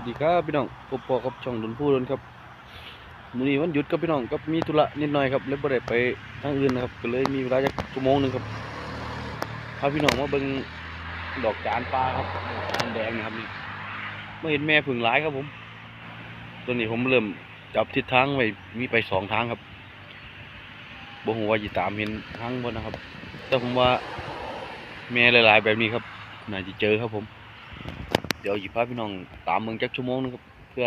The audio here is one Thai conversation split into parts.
วัสดีครับพี่น้องพบปอกับช่องดนผู้ดนครับมื้อนี้วันหยุดครับพี่น้องก็มีธุระนิดหน่อยครับเลยบ่ได้ไปทางอื่นนะครับก็เลยมีเวลาจักชั่วโมงหนึงครับพาพี่น้องมาเบิ่งดอกจานปลาครับจานแดงนะครับนี่มาเห็นแม่ผึ่งหลายครับผม ตัวนี้ผมเริ่มจับทิศทางไว้มีไปสองทางครับบ่ฮู้ว่าสิตามเห็นทางบ่นะครับ แต่ผมว่าแม่หลาย ๆ แบบนี้ครับน่าจะเจอครับผม เดี๋ยวหยิบพาพี่น้องตามเมืองจักชั่วโมงนึงครับ เพื่อ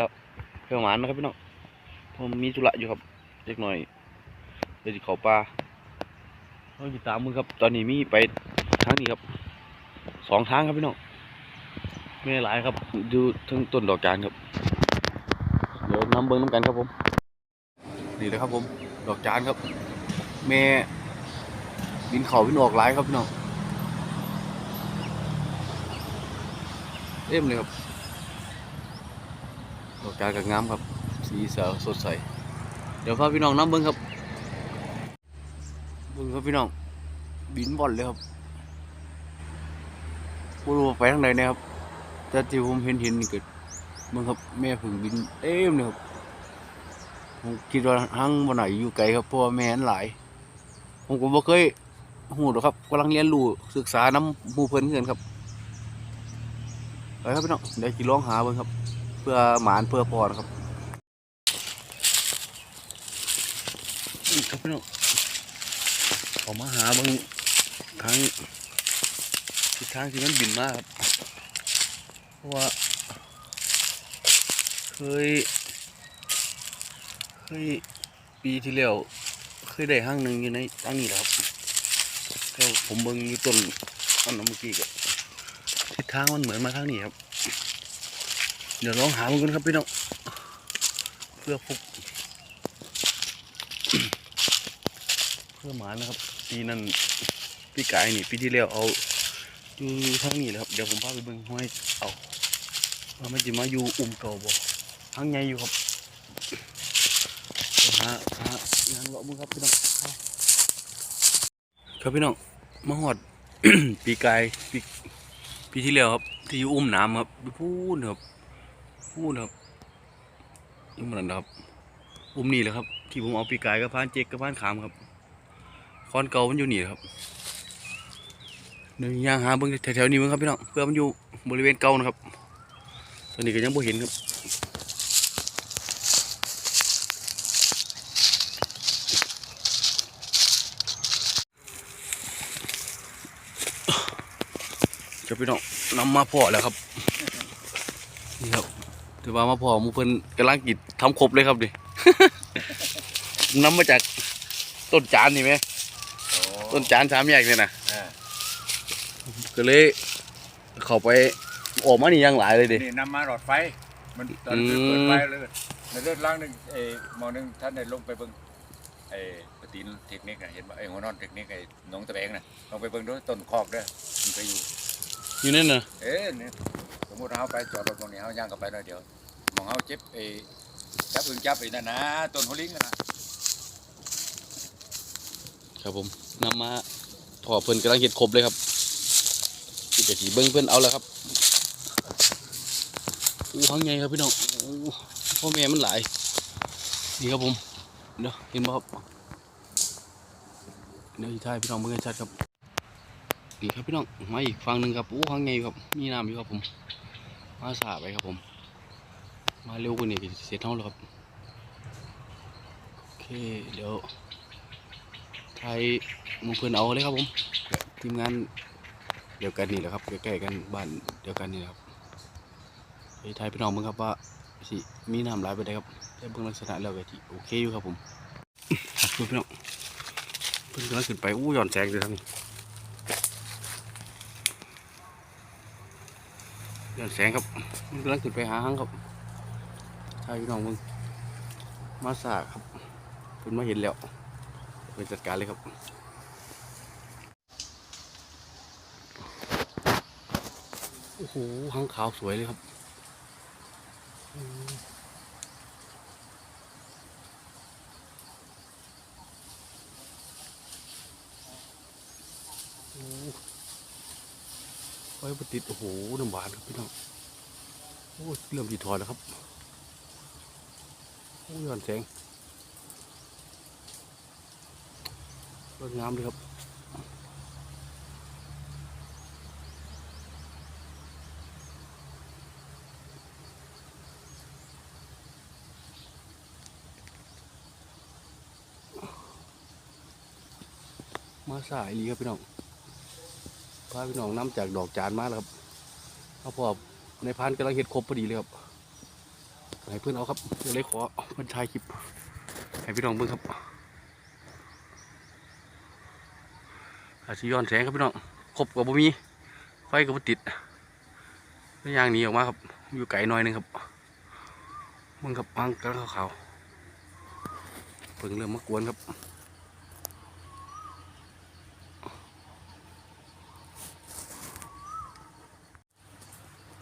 เพื่อหมานนะครับพี่น้องผมมีธุระอยู่ครับเล็กหน่อยเดี๋ยวจะเขาปลาเราหยิบตามมือครับ ตอนนี้มีไปทางนี้ครับสองทางครับพี่น้องไม่หลายครับ ดูทั้งต้นดอกจานครับ เดี๋ยวน้ำเบิ้งน้ำกันครับผมนี่เลยครับผม ดอกจานครับ แม่บินเขาบินออกหลายครับพี่น้อง เต็มเลยครับดอกจานกับงามครับ สีสันสดใส เดี๋ยวพาพี่น้องน้ำเบิ้งครับเบิ้งครับพี่น้อง บินบอลเลยครับบรู้ไปทางไหนนะครับ แต่ที่ผมเห็นเห็นนี่เกิดเบิ้งครับแม่ผึ่งบินเต็มเลยครับผมคิดว่าทั้งบนไหนอยู่ไกลครับเพราะว่าแม่นหลาย ผมก็บ่เคยหูหรอกครับกำลังเรียนรู้ศึกษาน้ำมูเพิ่นเพื่อนครับ ไปครับพี่น้องเดี๋ยวขี่ร้องหาเบิ่งครับ เพื่อหมานเพื่อพอนครับนี่ครับพี่น้องออกมาหาเบิ่งทางทิศทางที่มันบินมาครับเพราะว่า เคย เคยปีที่แล้วเคยได้ห้างหนึ่งอยู่ในทางนี้แหละครับก็ผมเบิ่งอยู่ต้นอันนั้นเมื่อกี้ก็ ทางมันเหมือนมาทางนี้ครับ เดี๋ยวลองหามันกันครับพี่น้องเพื่อพบเพื่อหมานะครับปีนั้นพี่กายนี่ปีที่แล้วเอาอยู่ทางนี้แหละครับเดี๋ยวผมพาไปเบิ่งห้อยเอาว่ามันจะมาอยู่อุ่มเก่าบ่ทางใหญ่อยู่ครับเดี๋ยวหาหางานเลาะมึงครับพี่น้องครับพี่น้องมาหอดปีกายปี พี่ที่แล้วครับ ที่อยู่อุ้มน้ำครับพูดครับพูดครับอยุ่งมันนครับ อุ้มนี่แหละครับ ที่ผมเอาปีกายกับพานเจ๊กกับพานขามครับคอนเก่ามันอยู่นี่ครับเดี๋ยวย่างหาเบิ่งแถวๆนี้เบิ่งครับพี่น้องเพื่อมันอยู่บริเวณเก่านะครับ ตอนนี้ก็ยังบ่เห็นครับ จะพี่น้องนำมาพอแล้วครับ นี่ครับถือว่ามาพอหมูเพิ่นกำลังกิดทำครบเลยครับดิ นำมาจากต้นจานนี่ไหม ต้นจานสามแยกเนี่ยนะอ่าก็เลย เข้าไปออกมานี่ยังหลายเลยดิ นี่นำมาหลอดไฟ มันตอนอืมเปิดไฟเลยในเลือดล่างหนึ่งเอ้หมอหนึ่งท่านได้ลงไปเบิ่งไอ้ปฏินเทคนิคน่ะเห็นว่าไอ้หัวนอนเทคนิคไอ้หนองตะแบงน่ะลองไปเบิ่งดูต้นคอกเด้อมันไปอยู่ อยู่นั่นน่ะเอ๊ะนี่สมมุติเฮาไปจอดรถตรงนี้เฮาย่างกลับไปหน่อยเดียวมองเฮาเจ็บไอ้จับอึงจับไอ้นั่นนะต้นหัวลิงน่ะนะครับผมนำมาพอเพิ่นกำลังเห็ดครบเลยครับสิกะสีเบิ้งเพิ่นเอาแล้วครับอู้ห้างใหญ่ครับพี่น้องอู้พ่อแม่มันหลายนี่ครับผมเดี๋ยวเห็นบ่ครับเดี๋ยวอีกท้ายพี่น้องเบิ่งให้ชัดครับ นี่ครับพี่น้องมาอีกฝั่งหนึ่งครับอู้ห้างใหญ่อยู่ครับมีน้ำอยู่ครับผม มาสาไปครับผม มาเร็วกว่านี้เสร็จเท่าแล้วครับโอเคเดี๋ยวไทยมุงเพื่อนเอาเลยครับผมทีมงานเดียวกันนี่แหละครับใกล้ๆกันบ้านเดียวกันนี่แหละครับไปไทยพี่น้องมึงครับว่าสิมีน้ำไหลไปได้ครับแต่เบื้องลักษณะแล้วก็ที่โอเคอยู่ครับผมครับพี่น้องเพิ่นกำลังขึ้นไปอู้ย่อนแสงอยู่ทางนี้ เดือนแสงครับมันกำลังขึ้นไปหาหังครับชายพี่น้องมึงมาสาครับคุณมาเห็นแล้วไปจัดการเลยครับโอ้โหหางขาวสวยเลยครับอืมโอ้ ไว้บติด โอ้โห น้ำหวานครับพี่น้อง โอ้เริ่มที่ถอดแล้วครับ โอ้ย้อนแสงสวยงามเลยครับมาสายลีครับพี่น้อง พาพี่น้องน้ำจากดอกจานมาแล้วครับเอาพอในพานกำลังเห็ดครบพอดีเลยครับให้เพื่อนเอาครับเดี๋ยวเลยขอเพื่อนชายคลิปให้พี่น้องเบิ่งครับอาชีย้อนแสงครับพี่น้องครบกับบ่มีไฟกับบ่ติดยางหนีออกมาครับ อยู่ไกลหน่อยหนึงครับมึงครับพังกระขาวๆเพิ่งเริ่มมากวนครับ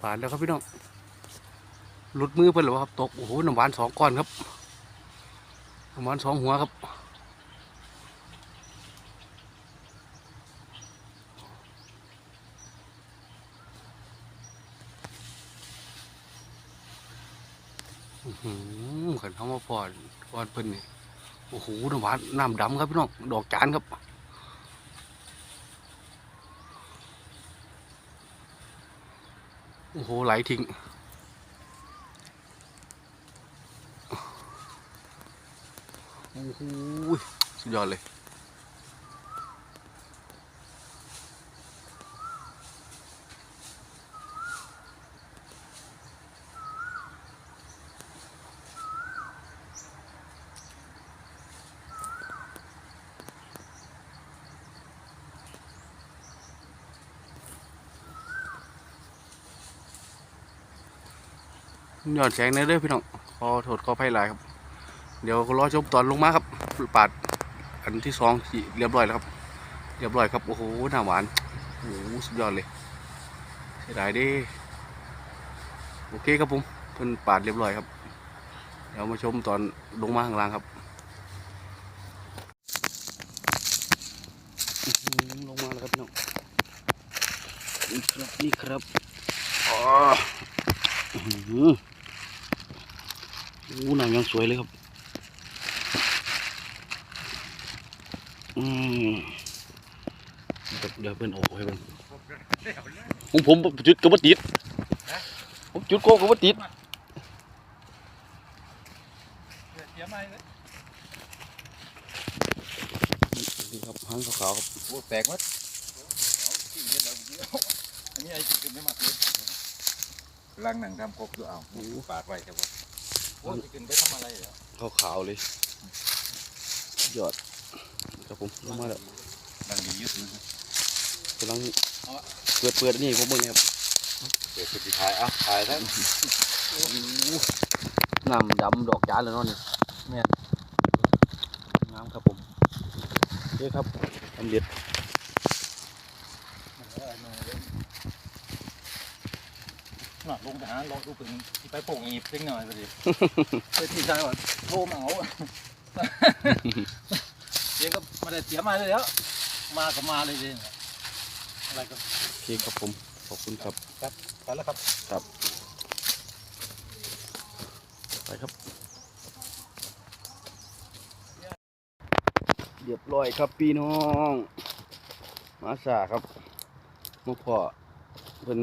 ผ่านแล้วครับพี่น้องหลุดมือไปแล้วครับตกโอ้โหน้ำหวานสองก้อนครับน้ำหวานสองหัวครับอื้อหือขันเขามาพอดพอดเพิ่นนี่โอ้โหน้ำหวานน้ำดำครับพี่น้องดอกจานครับ โอ้โห ไหลทิ้ง โอ้โห สุดยอดเลย ย้อนแสงในเด้อพี่น้องขอโทษขออภัยหลายครับ เดี๋ยวรอชมตอนลงมาครับปาดอันที่สองเรียบร้อยแล้วครับ เรียบร้อยครับโอ้โหหน้าหวานโอ้โหสุดยอดเลยเสียดายเด้โอเคครับผมเพิ่นปาดเรียบร้อยครับ เดี๋ยวมาชมตอนลงมาข้างล่างครับลงมาแล้วครับพี่น้องนี่ครับนี่ครับอ๋อ อื้หนังยังสวยเลยครับ อืมเดี๋ยวเพื่อนออกให้เพื่อนผมผมจุดกระบติดผมจุดโก้กระบติดเสียไหมเลยนี่ครับหางขาวๆครับโอ้แตกหมดอันนี้ไอ้กินไม่หมักเลย ลังหนังทำครบดูเอาปาดไว้ครับว่าโอ้จะกินไปทำอะไรเหรอขาวๆเลยยอดครับผมลงมาแล้วลังดียึดนะครับกำลังเปิดเปิดอันนี่ผมเบิ่งครับเดี๋ยวสุดท้ายอะถ่ายทั้งน้ำดำดอกจานเลยเนาะนี่แม่นน้ำครับผมเด้ครับอันเด็ด น่ะลงไปหาลองดูเป็นที่ไปโป่งอีบเล็กหน่อยก็ดีไปที่ชายว่าโทรมาเอาเดี๋ยวก็มาได้เสียมาเลยแล้วมาก็มาเลยเลยอะไรก็โอเคครับผมขอบคุณครับไปแล้วครับไปครับ เรียบร้อยครับพี่น้อง มาสาครับมาพ่อ เพิ่น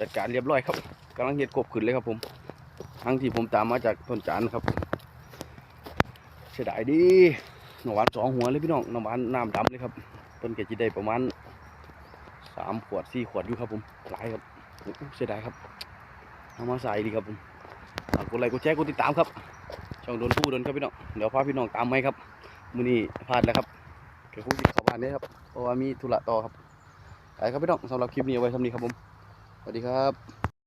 จัดการเรียบร้อยครับกำลังเฮ็ดกบขึ้นเลยครับผม ทั้งที่ผมตามมาจากต้นจานครับเสียดายดีหนวานสองหัวเลยพี่น้องหนวานน้ำดำเลยครับเพิ่นก็จะได้ประมาณสามขวดสี่ขวดอยู่ครับผมหลายครับเสียดายครับเอามาใส่ดีครับผมกดไลค์กดแชร์กดติดตามครับ ช่องโดนผู้โดนครับพี่น้องเดี๋ยวพาพี่น้องตามไหมครับมือนี้พลาดแล้วครับเดี๋ยวผมจะเข้าบ้านนี้ครับเพราะว่ามีธุระต่อครับไปครับพี่น้องสำหรับคลิปนี้ไว้ทำนี้ครับผม วัสดีครับ